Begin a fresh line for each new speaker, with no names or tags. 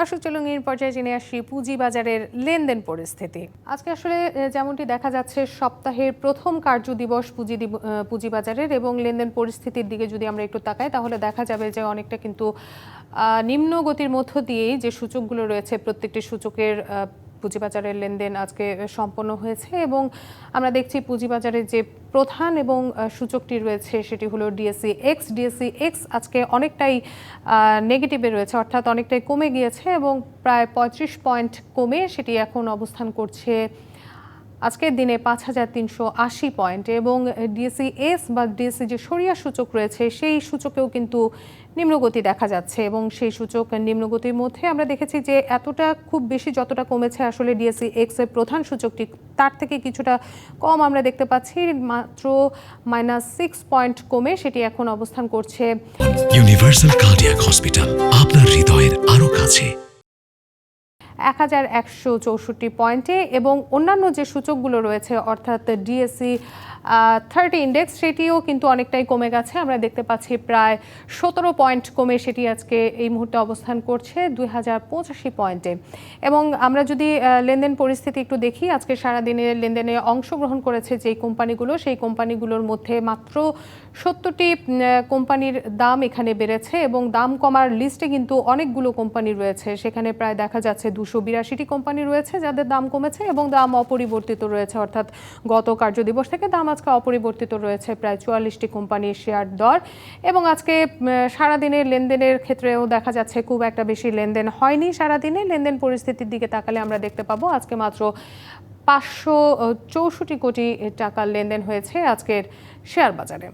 দর্শক, চলুন এর পর্যায়ে জেনে আসি পুঁজিবাজারের লেনদেন পরিস্থিতি। আজকে আসলে যেমনটি দেখা যাচ্ছে, সপ্তাহের প্রথম কার্য দিবস পুঁজি পুঁজিবাজারের এবং লেনদেন পরিস্থিতির দিকে যদি আমরা একটু তাকাই, তাহলে দেখা যাবে যে অনেকটা কিন্তু নিম্ন গতির মধ্য দিয়েই যে সূচকগুলো রয়েছে, প্রত্যেকটি সূচকের পুঁজিবাজারের লেনদেন আজকে সম্পন্ন হয়েছে এবং আমরা দেখছি পুঁজিবাজারের যে প্রধান এবং সূচকটি রয়েছে সেটি হলো ডিএসসি এক্স ডিএসসি এক্স আজকে অনেকটাই নেগেটিভে রয়েছে, অর্থাৎ অনেকটাই কমে গিয়েছে এবং প্রায় পঁয়ত্রিশ পয়েন্ট কমে সেটি এখন অবস্থান করছে আজকের দিনে পাঁচ হাজার তিনশো আশি পয়েন্ট এবং ডিএসসি এস বা ডিএসি যে সরিয়া সূচক রয়েছে, সেই সূচকেও কিন্তু নিম্নগতি দেখা যাচ্ছে এবং সেই সূচক নিম্নগতির মধ্যে আমরা দেখেছি যে এতটা খুব বেশি যতটা কমেছে আসলে ডিএসসি এক্সের প্রধান সূচকটি, তার থেকে কিছুটা কম আমরা দেখতে পাচ্ছি, মাত্র মাইনাস সিক্স পয়েন্ট কমে সেটি এখন অবস্থান করছে।
ইউনিভার্সাল কার্ডিয়াক হসপিটাল আপনার হৃদয়ের আরও কাছে।
এক হাজার একশো চৌষট্টি পয়েন্টে এবং অন্যান্য যে সূচকগুলো রয়েছে, অর্থাৎ ডিএসসি থার্টি ইন্ডেক্স সেটিও কিন্তু অনেকটাই কমে গেছে। আমরা দেখতে পাচ্ছি প্রায় সতেরো পয়েন্ট কমে সেটি আজকে এই মুহূর্তে অবস্থান করছে দুই হাজার পঁচাশি পয়েন্টে। এবং আমরা যদি লেনদেন পরিস্থিতি একটু দেখি, আজকে সারাদিনের লেনদেনে অংশগ্রহণ করেছে যেই কোম্পানিগুলো, সেই কোম্পানিগুলোর মধ্যে মাত্র সত্তরটি কোম্পানির দাম এখানে বেড়েছে এবং দাম কমার লিস্টে কিন্তু অনেকগুলো কোম্পানি রয়েছে। সেখানে প্রায় দেখা যাচ্ছে দুশো বিরাশিটি কোম্পানি রয়েছে যাদের দাম কমেছে এবং দাম অপরিবর্তিত রয়েছে। অর্থাৎ গত কার্যদিবস থেকে দাম আজকে অপরিবর্তিত রয়েছে, প্রায় চুয়াল্লিশটি কোম্পানির শেয়ার দর। এবং আজকে সারাদিনের লেনদেনের ক্ষেত্রেও দেখা যাচ্ছে খুব একটা বেশি লেনদেন হয়নি সারাদিনে। লেনদেন পরিস্থিতির দিকে তাকালে আমরা দেখতে পাবো আজকে মাত্র পাঁচশো চৌষট্টি কোটি টাকার লেনদেন হয়েছে আজকের শেয়ার বাজারে